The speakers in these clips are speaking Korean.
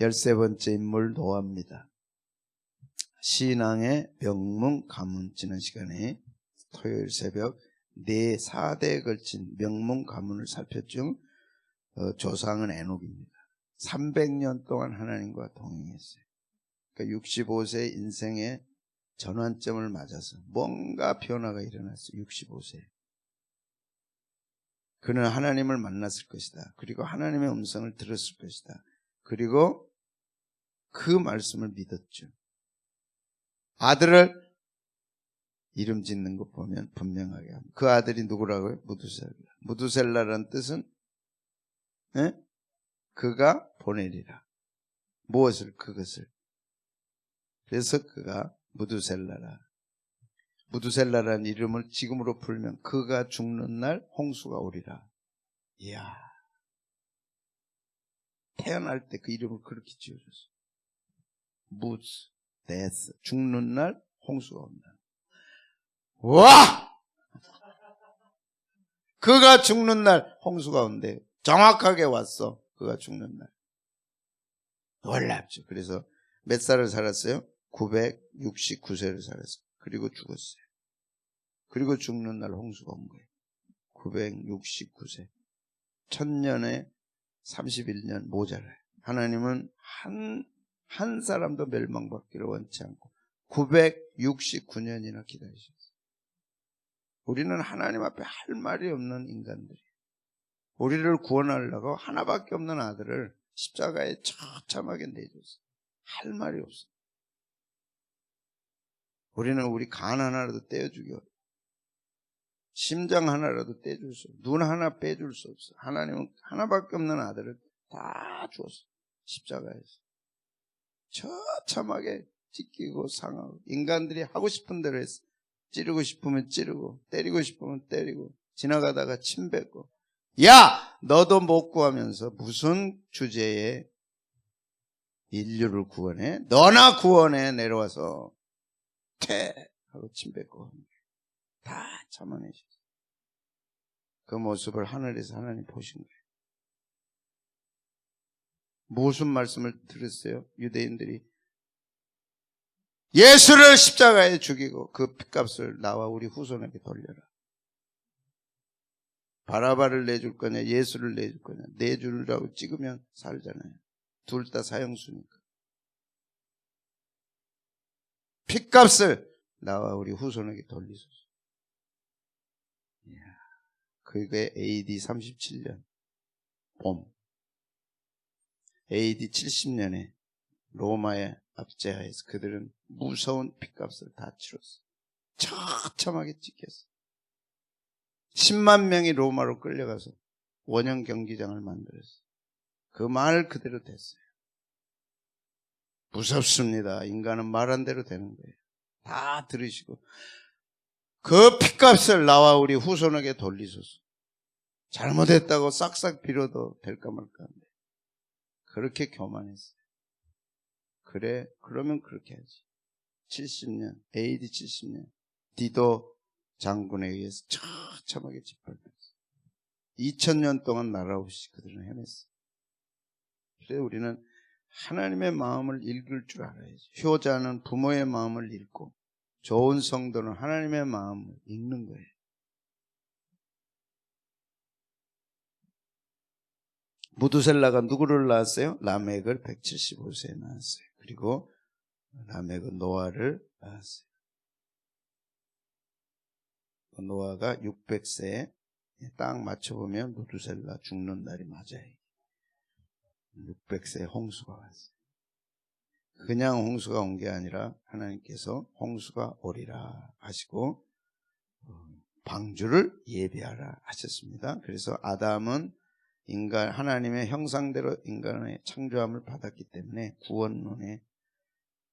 열세 번째 인물 노아입니다. 신앙의 명문 가문 지난 시간에 토요일 새벽 네 4대에 걸친 명문 가문을 살폈죠. 어, 조상은 에녹입니다. 300년 동안 하나님과 동행했어요. 그러니까 65세 인생의 전환점을 맞아서 뭔가 변화가 일어났어요. 65세. 그는 하나님을 만났을 것이다. 그리고 하나님의 음성을 들었을 것이다. 그리고 그 말씀을 믿었죠. 아들을 이름 짓는 것 보면 분명하게 합니다. 그 아들이 누구라고요? 무두셀라. 무두셀라라는 뜻은 에? 그가 보내리라. 무엇을? 그것을. 그래서 그가 무두셀라라. 무두셀라라는 이름을 지금으로 풀면 그가 죽는 날 홍수가 오리라. 이야. 태어날 때 그 이름을 그렇게 지어줬어. 무스, 데스. 죽는 날 홍수가 온다. 와! 그가 죽는 날 홍수가 온대. 정확하게 왔어. 그가 죽는 날. 놀랍죠. 그래서 몇 살을 살았어요? 969세를 살았어요. 그리고 죽었어요. 그리고 죽는 날 홍수가 온 거예요. 969세. 천년에 31년 모자라요. 하나님은 한, 한 사람도 멸망받기를 원치 않고 969년이나 기다리셨어요. 우리는 하나님 앞에 할 말이 없는 인간들이에요. 우리를 구원하려고 하나밖에 없는 아들을 십자가에 처참하게 내줬어요. 할 말이 없어요. 우리는 우리 간 하나라도 떼어주기 어려워. 심장 하나라도 떼줄 수 없어. 눈 하나 빼줄 수 없어. 하나님은 하나밖에 없는 아들을 다 주었어. 십자가에서. 처참하게 찢기고 상하고 인간들이 하고 싶은 대로 했어. 찌르고 싶으면 찌르고 때리고 싶으면 때리고 지나가다가 침 뱉고 야 너도 못 구하면서 무슨 주제에 인류를 구원해? 너나 구원해 내려와서 퇴 하고 침 뱉고 다 참아내셨어. 그 모습을 하늘에서 하나님 보신 거예요. 무슨 말씀을 들었어요? 유대인들이 예수를 십자가에 죽이고 그 핏값을 나와 우리 후손에게 돌려라. 바라바를 내줄 거냐, 예수를 내줄 거냐. 내주라고 찍으면 살잖아요. 둘 다 사형수니까. 핏값을 나와 우리 후손에게 돌리소서. 그게 AD 37년 봄. AD 70년에 로마의 압제하에서 그들은 무서운 핏값을 다 치렀어. 처참하게 찍혔어. 10만 명이 로마로 끌려가서 원형 경기장을 만들었어. 그 말 그대로 됐어요. 무섭습니다. 인간은 말한 대로 되는 거예요. 다 들으시고 그 핏값을 나와 우리 후손에게 돌리소서. 잘못했다고 싹싹 빌어도 될까 말까 한데 그렇게 교만했어요. 그래 그러면 그렇게 하지. 70년 AD 70년 디도 장군에 의해서 처참하게 짓밟혔어. 2000년 동안 나라 없이 그들은 헤맸어. 그래서 우리는 하나님의 마음을 읽을 줄 알아야지. 효자는 부모의 마음을 읽고 좋은 성도는 하나님의 마음을 읽는 거예요. 무두셀라가 누구를 낳았어요? 라멕을 175세에 낳았어요. 그리고 라멕은 노아를 낳았어요. 노아가 600세에 딱 맞춰보면 무두셀라 죽는 날이 맞아요. 600세 홍수가 왔어요. 그냥 홍수가 온 게 아니라 하나님께서 홍수가 오리라 하시고 어, 방주를 예비하라 하셨습니다. 그래서 아담은 인간 하나님의 형상대로 인간의 창조함을 받았기 때문에 구원론에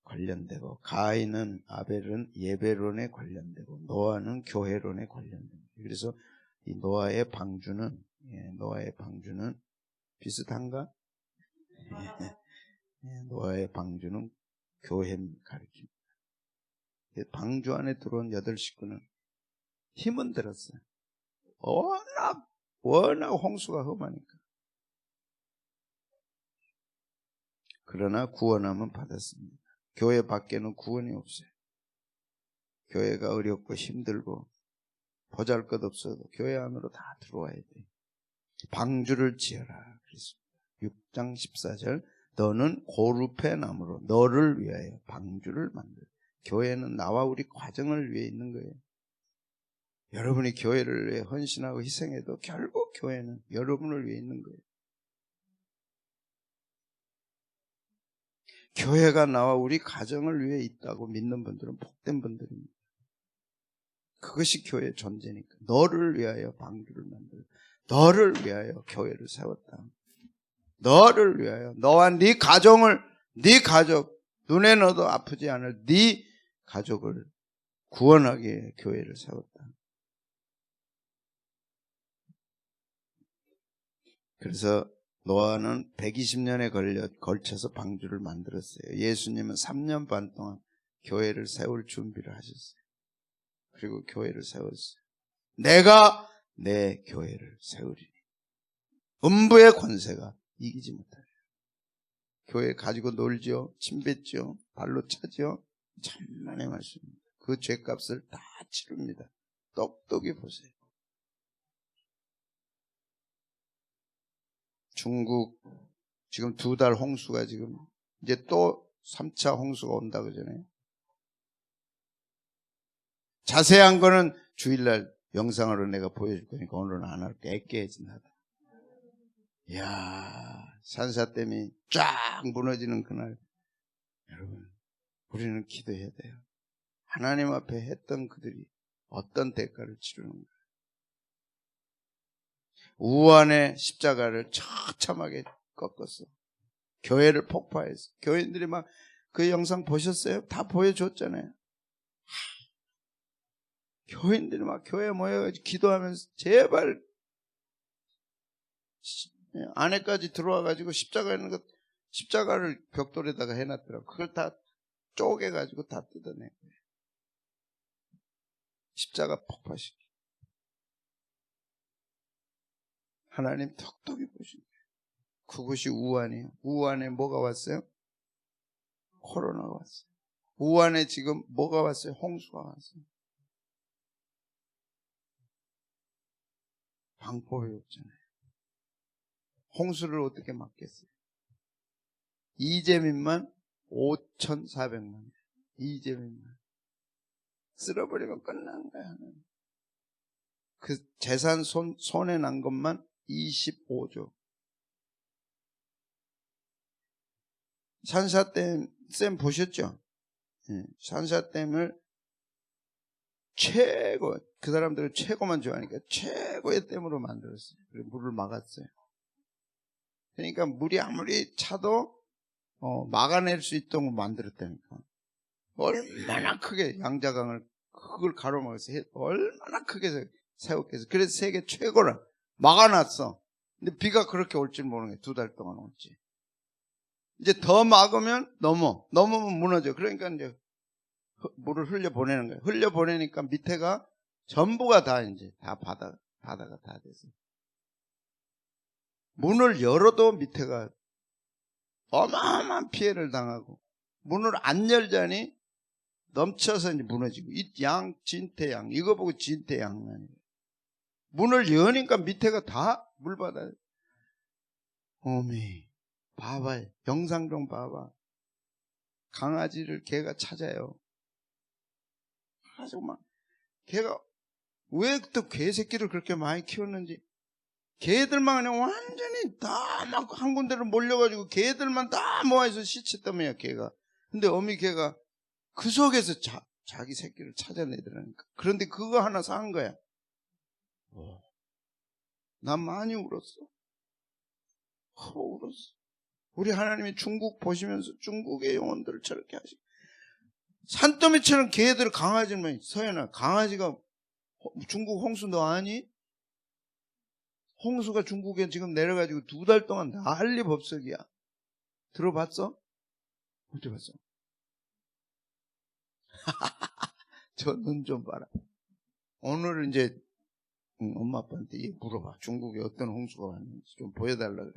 관련되고 가인은 아벨은 예배론에 관련되고 노아는 교회론에 관련됩니다. 그래서 이 노아의 방주는 예, 노아의 방주는 비슷한가? 예, 노아의 방주는 교회 가리킵니다. 방주 안에 들어온 여덟 식구는 힘은 들었어요. 워낙 워낙 홍수가 험하니까. 그러나 구원함은 받았습니다. 교회 밖에는 구원이 없어요. 교회가 어렵고 힘들고 보잘 것 없어도 교회 안으로 다 들어와야 돼. 방주를 지어라. 그랬습니다. 6장 14절 너는 고루페 나무로 너를 위하여 방주를 만들. 교회는 나와 우리 과정을 위해 있는 거예요. 여러분이 교회를 위해 헌신하고 희생해도 결국 교회는 여러분을 위해 있는 거예요. 교회가 나와 우리 가정을 위해 있다고 믿는 분들은 복된 분들입니다. 그것이 교회의 존재니까. 너를 위하여 방주를 만들어. 너를 위하여 교회를 세웠다. 너를 위하여 너와 네 가정을 네 가족 눈에 넣어도 아프지 않을 네 가족을 구원하기 위해 교회를 세웠다. 그래서 노아는 120년에 걸려 걸쳐서 방주를 만들었어요. 예수님은 3년 반 동안 교회를 세울 준비를 하셨어요. 그리고 교회를 세웠어요. 내가 내 교회를 세우리니. 음부의 권세가 이기지 못하리라. 교회 가지고 놀지요, 침뱉지요, 발로 차지요. 천만의 말씀입니다. 그 죄값을 다 치릅니다. 똑똑히 보세요. 중국 지금 두 달 홍수가 지금 이제 또 3차 홍수가 온다 그러잖아요. 자세한 거는 주일날 영상으로 내가 보여줄 거니까 오늘은 안 할게. 애깨해진다. 이야, 산사댐이 쫙 무너지는 그날. 여러분, 우리는 기도해야 돼요. 하나님 앞에 했던 그들이 어떤 대가를 치르는 거예요. 우한의 십자가를 처참하게 꺾었어. 교회를 폭파했어. 교인들이 막 그 영상 보셨어요? 다 보여줬잖아요. 교인들이 막 교회에 모여가지고 기도하면서 제발 안에까지 들어와가지고 십자가 있는 것 십자가를 벽돌에다가 해놨더라고. 그걸 다 쪼개가지고 다 거예요. 십자가 폭파시키. 하나님 톡톡히 보신 거예요. 그것이 우한이에요. 우한에 뭐가 왔어요? 코로나가 왔어요. 우한에 지금 뭐가 왔어요? 홍수가 왔어요. 방법이 없잖아요. 홍수를 어떻게 막겠어요? 이재민만 5,400만. 이재민만. 쓸어버리면 끝난 거야. 그 재산 손, 손에 난 것만 25조. 산사댐, 쌤 보셨죠? 예, 산사댐을 최고, 그 사람들은 최고만 좋아하니까 최고의 댐으로 만들었어요. 그리고 물을 막았어요. 그러니까 물이 아무리 차도 어, 막아낼 수 있도록 만들었다니까. 얼마나 크게 양자강을 그걸 가로막아서 얼마나 크게 세웠겠어. 그래서 세계 최고라. 막아놨어. 근데 비가 그렇게 올줄 모르는 게두달 동안 올지. 이제 더 막으면 넘어. 넘으면 무너져. 그러니까 이제 물을 흘려 보내는 거예요. 흘려 보내니까 밑에가 전부가 다 이제 다 바다 바다가 다 돼서 문을 열어도 밑에가 어마어마한 피해를 당하고 문을 안 열자니 넘쳐서 이제 무너지고 이 양 진태양 이거 보고 진태양 아니에요. 문을 여니까 밑에가 다 물바다. 어미 봐봐 영상 좀 봐봐. 강아지를 개가 찾아요. 아주 막 개가 왜 또 개새끼를 그렇게 많이 키웠는지 개들만 그냥 완전히 다 막 한 군데로 몰려가지고 개들만 다 모아서 시체더미야 개가. 근데 어미 개가 그 속에서 자, 자기 새끼를 찾아내더라니까. 그런데 그거 하나 산 거야. 난 많이 울었어. 허 울었어. 우리 하나님이 중국 보시면서 중국의 영혼들을 저렇게 하시. 산더미처럼 개들 강아지만 서연아 강아지가 중국 홍수 너 아니? 홍수가 중국에 지금 내려가지고 두 달 동안 난리 법석이야. 들어봤어? 못 들어봤어. 저눈좀 봐라. 오늘 이제 응, 엄마 아빠한테 얘 물어봐. 중국에 어떤 홍수가 왔는지 좀 보여달라 그래.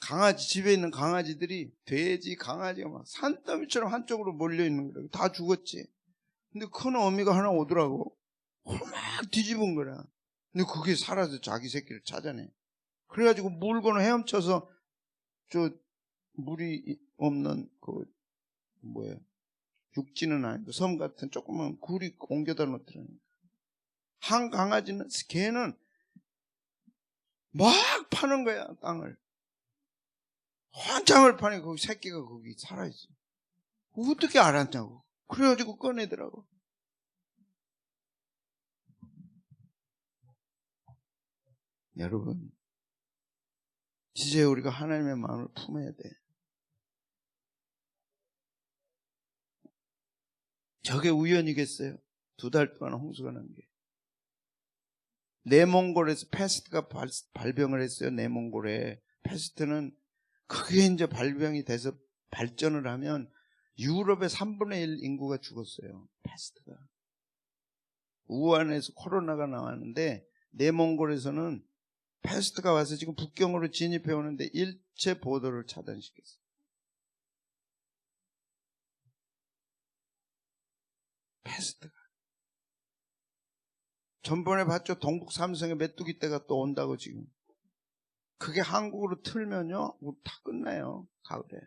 강아지 집에 있는 강아지들이 돼지 강아지가 막 산더미처럼 한쪽으로 몰려 있는 거야. 다 죽었지. 근데 큰 어미가 하나 오더라고. 막 뒤집은 거야. 근데 그게 살아서 자기 새끼를 찾아내. 그래가지고 물건을 헤엄쳐서 저 물이 없는 그 뭐야 육지는 아니고 섬 같은 조그만 굴이 옮겨다 놓더라니까. 한 강아지는 걔는 막 파는 거야 땅을. 한장을 파니 그 새끼가 거기 살아있어. 어떻게 알았냐고. 그래가지고 꺼내더라고. 여러분, 이제 우리가 하나님의 마음을 품어야 돼. 저게 우연이겠어요? 두 달 동안 홍수가 난 게. 내몽골에서 패스트가 발, 발병을 했어요. 내몽골에. 패스트는 그게 이제 발병이 돼서 발전을 하면 유럽의 3분의 1 인구가 죽었어요. 패스트가. 우한에서 코로나가 나왔는데 내몽골에서는 패스트가 와서 지금 북경으로 진입해 오는데 일체 보도를 차단시켰어요. 패스트가. 전번에 봤죠? 동북 삼성의 메뚜기 때가 또 온다고 지금. 그게 한국으로 틀면요, 뭐다 끝나요. 가을에.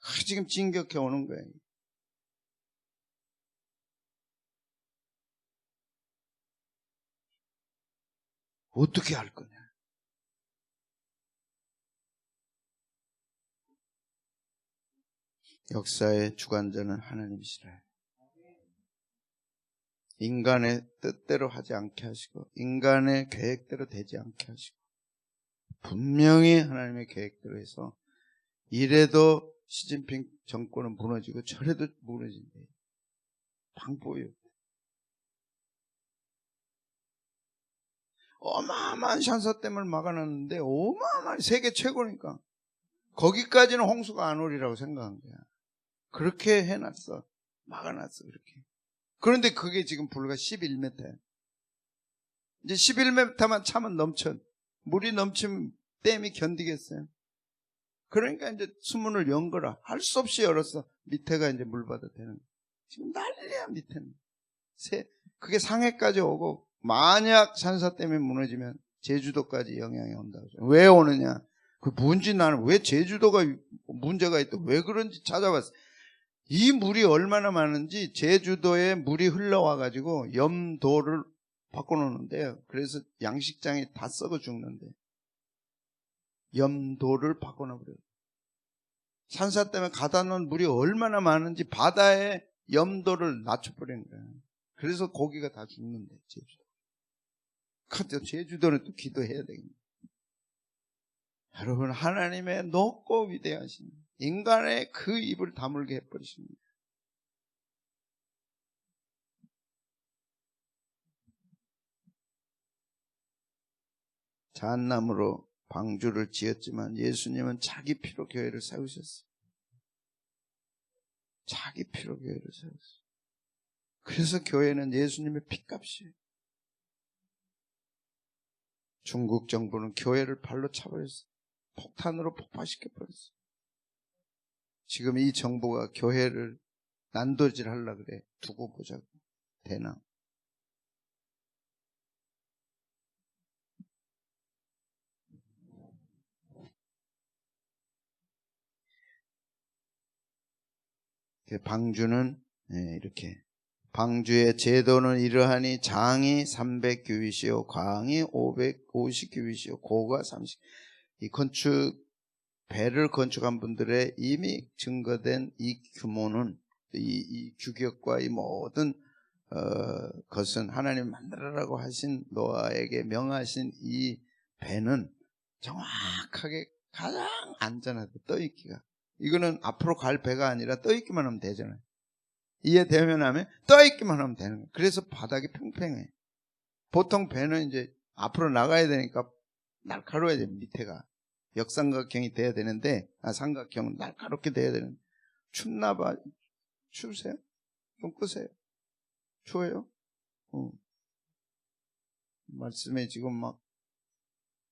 아, 지금 진격해 오는 거예요. 어떻게 할 거냐? 역사의 주관자는 하나님이시라. 인간의 뜻대로 하지 않게 하시고, 인간의 계획대로 되지 않게 하시고, 분명히 하나님의 계획대로 해서, 이래도 시진핑 정권은 무너지고, 저래도 무너진대. 방법이 없대. 어마어마한 샨서댐을 막아놨는데, 어마어마한 세계 최고니까. 거기까지는 홍수가 안 오리라고 생각한 거야. 그렇게 해놨어. 막아놨어, 그렇게. 그런데 그게 지금 불과 11m야. 이제 11m만 차면 넘쳐. 물이 넘치면 댐이 견디겠어요. 그러니까 이제 수문을 연 거라. 할 수 없이 열었어. 밑에가 이제 물받아 되는 거야. 지금 난리야, 밑에는. 새, 그게 상해까지 오고, 만약 산사댐이 무너지면 제주도까지 영향이 온다고. 왜 오느냐? 그 뭔지 나는 왜 제주도가 문제가 있다. 왜 그런지 찾아봤어. 이 물이 얼마나 많은지 제주도에 물이 흘러와 가지고 염도를 바꿔놓는데요. 그래서 양식장이 다 썩어 죽는데. 염도를 바꿔놔버려요. 산사 때문에 가다 놓은 물이 얼마나 많은지 바다의 염도를 낮춰버린 거예요. 그래서 고기가 다 죽는데, 제주도. 제주도는 또 기도해야 되겠네. 여러분, 하나님의 높고 위대하신 인간의 그 입을 다물게 해버리십니다. 잣나무로 방주를 지었지만 예수님은 자기 피로 교회를 세우셨어요. 자기 피로 교회를 세웠어요. 그래서 교회는 예수님의 피값이에요. 중국 정부는 교회를 발로 차버렸어요. 폭탄으로 폭파시켜버렸어요. 지금 이 정부가 교회를 난도질 하려 그래. 두고 보자고. 되나? 방주는 예, 이렇게 방주의 제도는 이러하니 장이 300규빗이요 광이 550규빗이요 고가 30. 이 건축 배를 건축한 분들의 이미 증거된 이 규모는 이, 이 규격과 이 모든 어, 것은 하나님 만들어라고 하신 노아에게 명하신 이 배는 정확하게 가장 안전하다 떠있기가 이거는 앞으로 갈 배가 아니라 떠있기만 하면 되잖아요. 이해되면 하면 떠있기만 하면 되는 거예요. 그래서 바닥이 평평해. 보통 배는 이제 앞으로 나가야 되니까 날카로워야 돼요 밑에가 역삼각형이 돼야 되는데 아 삼각형은 날카롭게 돼야 되는 춥나 봐 추우세요? 좀 끄세요 추워요? 어. 말씀에 지금 막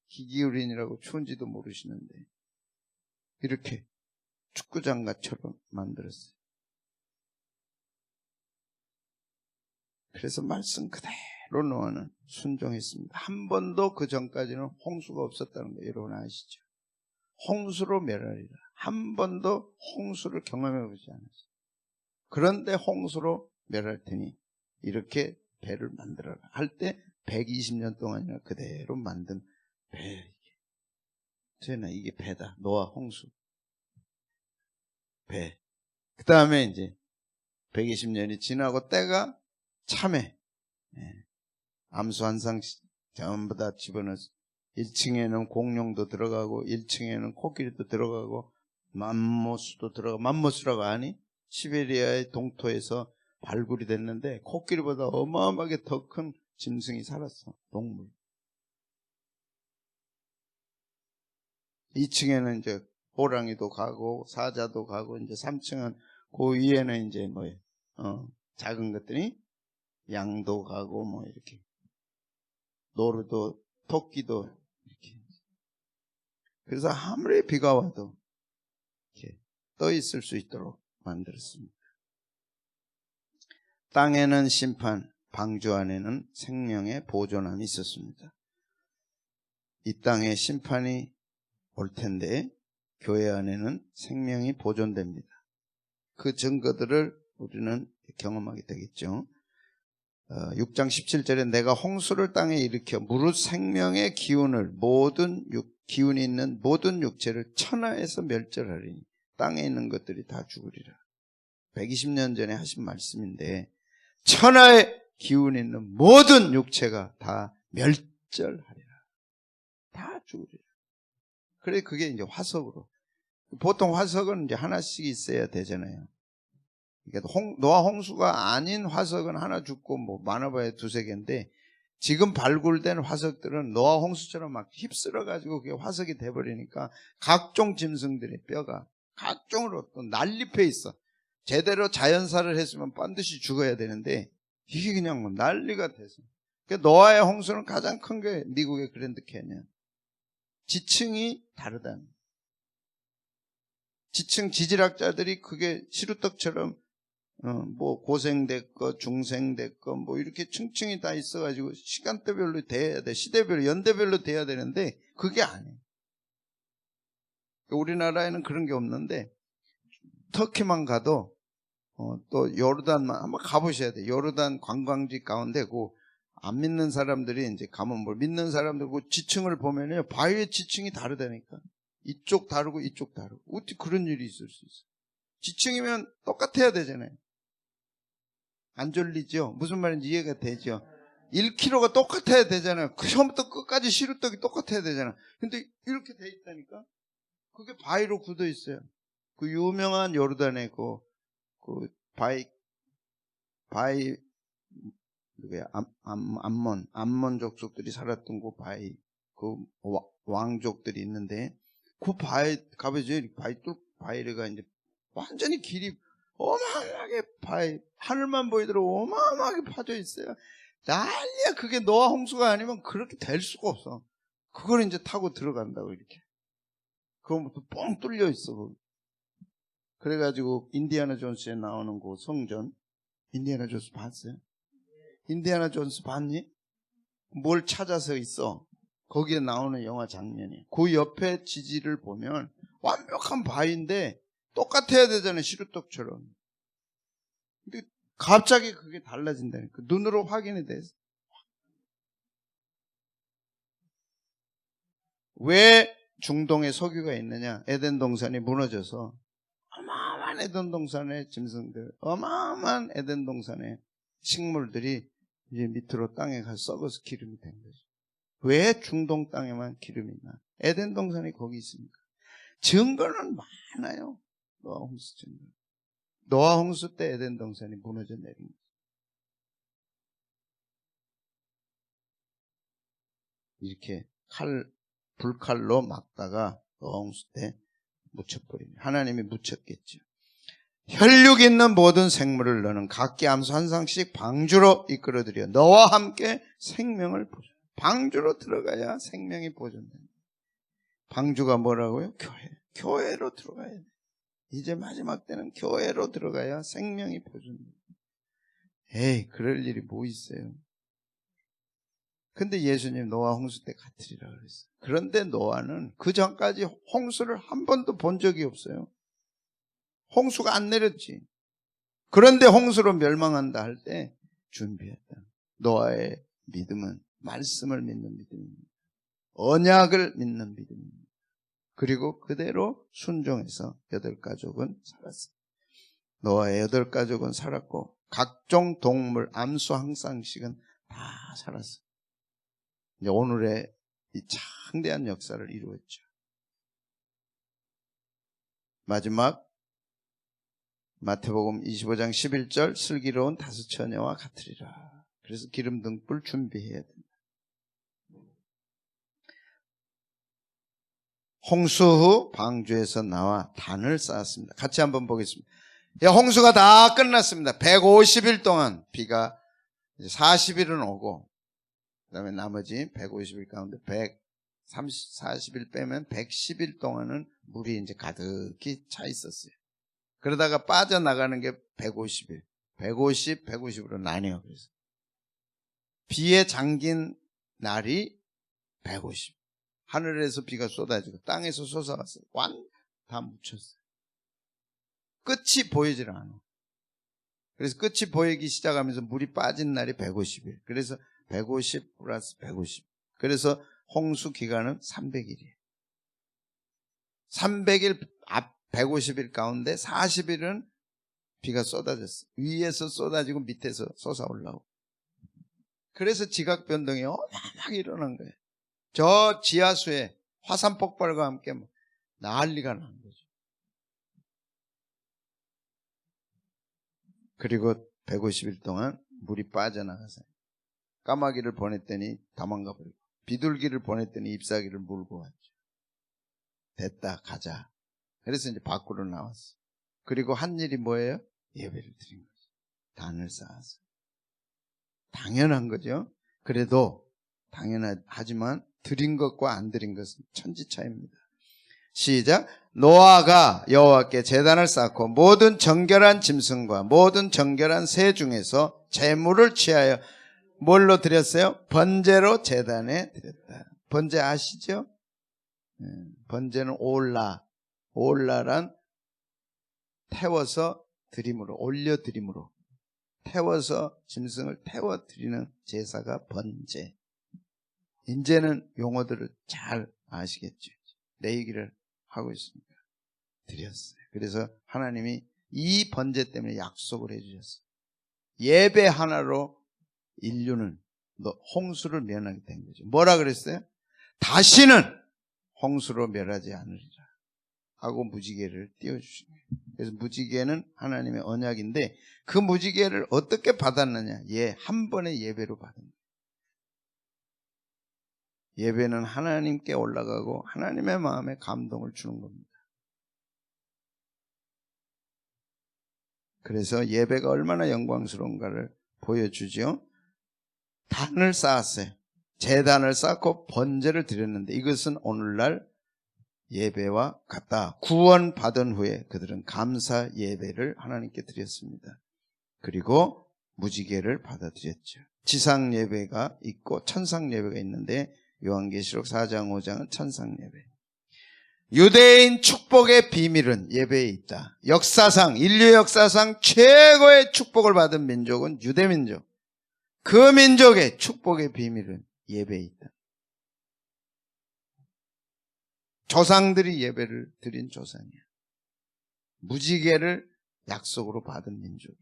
기기울인이라고 추운지도 모르시는데 이렇게 축구장가처럼 만들었어요. 그래서 말씀 그대로 노아는 순종했습니다. 한 번도 그 전까지는 홍수가 없었다는 거 여러분 아시죠? 홍수로 멸하리라. 한 번도 홍수를 경험해 보지 않았어요. 그런데 홍수로 멸할 테니 이렇게 배를 만들어라. 할 때 120년 동안이나 그대로 만든 배. 저는 이게 배다. 노아 홍수. 배. 그 다음에 이제 120년이 지나고 때가 참해. 예. 암수 한상 전부 다 집어넣어서 1층에는 공룡도 들어가고 1층에는 코끼리도 들어가고 맘모스도 들어가고 맘모스라고 아니? 시베리아의 동토에서 발굴이 됐는데 코끼리보다 어마어마하게 더 큰 짐승이 살았어. 동물. 2층에는 이제 호랑이도 가고 사자도 가고 이제 3층은 그 위에는 이제 뭐예요? 어, 작은 것들이 양도 가고 뭐 이렇게 노루도 토끼도 그래서 아무리 비가 와도 이렇게 떠 있을 수 있도록 만들었습니다. 땅에는 심판, 방주 안에는 생명의 보존함이 있었습니다. 이 땅에 심판이 올 텐데 교회 안에는 생명이 보존됩니다. 그 증거들을 우리는 경험하게 되겠죠. 6장 17절에 내가 홍수를 땅에 일으켜 무릇 생명의 기운을 모든 육, 기운이 있는 모든 육체를 천하에서 멸절하리니 땅에 있는 것들이 다 죽으리라. 120년 전에 하신 말씀인데 천하의 기운이 있는 모든 육체가 다 멸절하리라. 다 죽으리라. 그래 그게 이제 화석으로 보통 화석은 이제 하나씩 있어야 되잖아요. 그러니까 홍, 노아 홍수가 아닌 화석은 하나 죽고 뭐 많아봐야 두세 개인데 지금 발굴된 화석들은 노아 홍수처럼 막 휩쓸어 가지고 그게 화석이 돼 버리니까 각종 짐승들의 뼈가 각종으로 또 난립해 있어. 제대로 자연사를 했으면 반드시 죽어야 되는데 이게 그냥 뭐 난리가 돼서. 그러니까 노아의 홍수는 가장 큰 게 미국의 그랜드 캐년. 지층이 다르다는. 지층 지질학자들이 그게 시루떡처럼 어, 뭐 고생됐거 중생됐거 뭐 이렇게 층층이 다 있어가지고 시간대별로 돼야 돼 시대별로 연대별로 돼야 되는데 그게 아니에요. 우리나라에는 그런 게 없는데 터키만 가도 어, 또 요르단만 한번 가보셔야 돼. 요르단 관광지 가운데 그 안 믿는 사람들이 이제 가면 뭘 믿는 사람들 그 지층을 보면요 바위의 지층이 다르다니까. 이쪽 다르고 이쪽 다르고 어떻게 그런 일이 있을 수 있어? 지층이면 똑같아야 되잖아요. 안 졸리죠? 무슨 말인지 이해가 되죠? 1kg가 똑같아야 되잖아요. 그 처음부터 끝까지 시루떡이 똑같아야 되잖아. 근데 이렇게 돼 있다니까? 그게 바위로 굳어 있어요. 그 유명한 요르단의 그, 그 바위, 바위, 누구야? 암, 암, 암몬, 암몬 족속들이 살았던 그 바위, 그 와- 왕족들이 있는데, 그 바위, 가보죠. 바위 뚫, 바위가 이제 완전히 길이 어마어마하게 바위, 하늘만 보이도록 어마어마하게 파져 있어요. 난리야. 그게 노아 홍수가 아니면 그렇게 될 수가 없어. 그걸 이제 타고 들어간다고, 이렇게. 그거부터 뻥 뚫려 있어. 그래가지고, 인디아나 존스에 나오는 그 성전, 인디아나 존스 봤어요? 인디아나 존스 봤니? 뭘 찾아서 있어? 거기에 나오는 영화 장면이. 그 옆에 지지를 보면 완벽한 바위인데 똑같아야 되잖아요. 시루떡처럼. 근데 갑자기 그게 달라진다니까. 눈으로 확인이 돼서. 왜 중동에 석유가 있느냐? 에덴 동산이 무너져서 어마어마한 에덴 동산의 짐승들, 어마어마한 에덴 동산의 식물들이 이제 밑으로 땅에 가서 썩어서 기름이 된 거죠. 왜 중동 땅에만 기름이 나? 에덴 동산이 거기 있습니까? 증거는 많아요. 노아 홍수 증거. 노아 홍수 때 에덴 동산이 무너져 내린 거죠. 이렇게 칼, 불칼로 막다가 노아 홍수 때 묻혀버립니다. 하나님이 묻혔겠죠. 혈육 있는 모든 생물을 너는 각기 암수 한 상씩 방주로 이끌어들여 너와 함께 생명을 보자. 방주로 들어가야 생명이 보존된다. 방주가 뭐라고요? 교회. 교회로 들어가야 돼. 이제 마지막 때는 교회로 들어가야 생명이 보존된다. 에이, 그럴 일이 뭐 있어요? 근데 예수님 노아 홍수 때 같으리라 그랬어요. 그런데 노아는 그 전까지 홍수를 한 번도 본 적이 없어요. 홍수가 안 내렸지. 그런데 홍수로 멸망한다 할 때 준비했다. 노아의 믿음은 말씀을 믿는 믿음입니다. 언약을 믿는 믿음입니다. 그리고 그대로 순종해서 여덟 가족은 살았어요. 노아의 여덟 가족은 살았고 각종 동물 암수 항상식은 다 살았어요. 오늘의 이 창대한 역사를 이루었죠. 마지막 마태복음 25장 11절 슬기로운 다섯 처녀와 같으리라. 그래서 기름 등불 준비해야 된다. 홍수 후 방주에서 나와 단을 쌓았습니다. 같이 한번 보겠습니다. 야, 홍수가 다 끝났습니다. 150일 동안 비가 40일은 오고 그다음에 나머지 150일 가운데 130, 40일 빼면 110일 동안은 물이 이제 가득히 차 있었어요. 그러다가 빠져나가는 게 150일. 150, 150으로 나뉘어. 그래서. 비에 잠긴 날이 150. 하늘에서 비가 쏟아지고 땅에서 솟아왔어요. 완, 다 묻혔어요. 끝이 보이질 않아. 그래서 끝이 보이기 시작하면서 물이 빠진 날이 150일. 그래서 150 플러스 150. 그래서 홍수 기간은 300일이에요. 300일 앞 150일 가운데 40일은 비가 쏟아졌어. 위에서 쏟아지고 밑에서 솟아 올라오고. 그래서 지각 변동이 어마어마하게 일어난 거예요. 저 지하수에 화산 폭발과 함께 뭐 난리가 난 거죠. 그리고 150일 동안 물이 빠져나가서 까마귀를 보냈더니 도망가 버리고 비둘기를 보냈더니 잎사귀를 물고 왔죠. 됐다 가자. 그래서 이제 밖으로 나왔어. 그리고 한 일이 뭐예요? 예배를 드린 거죠. 단을 쌓아서. 당연한 거죠. 그래도 당연하지만 드린 것과 안 드린 것은 천지 차이입니다. 시작. 노아가 여호와께 제단을 쌓고 모든 정결한 짐승과 모든 정결한 새 중에서 재물을 취하여 뭘로 드렸어요? 번제로 제단에 드렸다. 번제 아시죠? 네, 번제는 올라. 올라란 태워서 드림으로 올려 드림으로 태워서 짐승을 태워 드리는 제사가 번제. 이제는 용어들을 잘 아시겠죠. 내 얘기를 하고 있습니다. 드렸어요. 그래서 하나님이 이 번제 때문에 약속을 해주셨어요. 예배 하나로 인류는 홍수를 면하게 된 거죠. 뭐라 그랬어요? 다시는 홍수로 멸하지 않으리라. 하고 무지개를 띄워주신 거예요. 그래서 무지개는 하나님의 언약인데 그 무지개를 어떻게 받았느냐? 예, 한 번의 예배로 받은 거예요. 예배는 하나님께 올라가고 하나님의 마음에 감동을 주는 겁니다. 그래서 예배가 얼마나 영광스러운가를 보여주죠. 단을 쌓았어요. 재단을 쌓고 번제를 드렸는데 이것은 오늘날 예배와 같다. 구원 받은 후에 그들은 감사 예배를 하나님께 드렸습니다. 그리고 무지개를 받아들였죠. 지상 예배가 있고 천상 예배가 있는데 요한계시록 4장 5장은 천상 예배. 유대인 축복의 비밀은 예배에 있다. 역사상 인류 역사상 최고의 축복을 받은 민족은 유대 민족. 그 민족의 축복의 비밀은 예배에 있다. 조상들이 예배를 드린 조상이야. 무지개를 약속으로 받은 민족이야.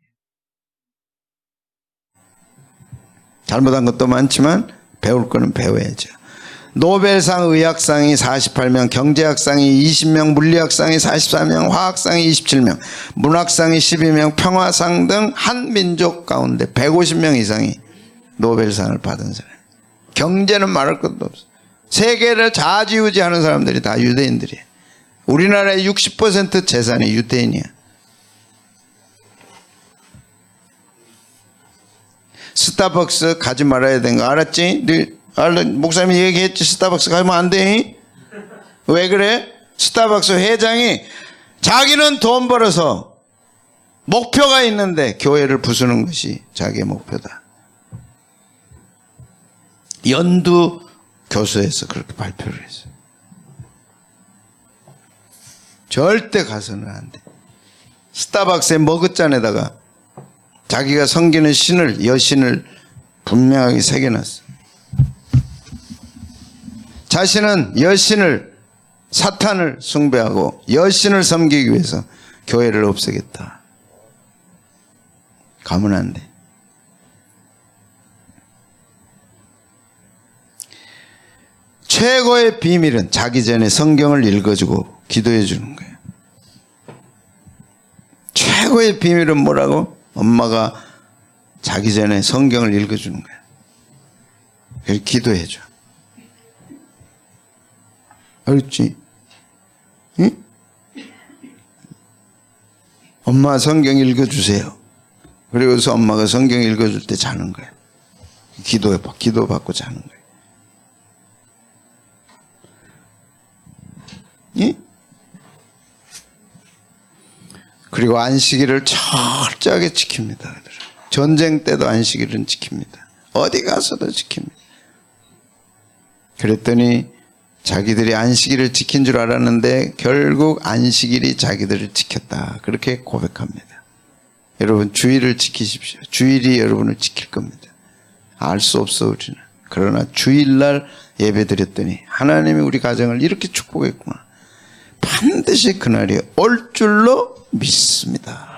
잘못한 것도 많지만 배울 거는 배워야죠. 노벨상 의학상이 48명, 경제학상이 20명, 물리학상이 44명, 화학상이 27명, 문학상이 12명, 평화상 등 한 민족 가운데 150명 이상이 노벨상을 받은 사람. 경제는 말할 것도 없어. 세계를 좌지우지하는 사람들이 다 유대인들이에요. 우리나라의 60% 재산이 유대인이야. 스타벅스 가지 말아야 되는 거 알았지? 늘 목사님이 얘기했지 스타벅스 가면 안 돼. 왜 그래? 스타벅스 회장이 자기는 돈 벌어서 목표가 있는데 교회를 부수는 것이 자기의 목표다. 연두 교수에서 그렇게 발표를 했어요. 절대 가서는 안 돼. 스타벅스의 머그잔에다가 자기가 섬기는 신을, 여신을 분명하게 새겨놨어. 자신은 여신을, 사탄을 숭배하고 여신을 섬기기 위해서 교회를 없애겠다. 가면 안 돼. 최고의 비밀은 자기 전에 성경을 읽어주고 기도해 주는 거예요. 최고의 비밀은 뭐라고? 엄마가 자기 전에 성경을 읽어주는 거예요. 기도해 줘. 알겠지? 응? 엄마 성경 읽어주세요. 그리고서 엄마가 성경 읽어줄 때 자는 거예요. 기도해, 기도 받고 자는 거예요. 예? 그리고 안식일을 철저하게 지킵니다. 전쟁 때도 안식일은 지킵니다. 어디 가서도 지킵니다. 그랬더니 자기들이 안식일을 지킨 줄 알았는데 결국 안식일이 자기들을 지켰다. 그렇게 고백합니다. 여러분 주일을 지키십시오. 주일이 여러분을 지킬 겁니다. 알 수 없어 우리는. 그러나 주일날 예배 드렸더니 하나님이 우리 가정을 이렇게 축복했구나. 반드시 그날이 올 줄로 믿습니다.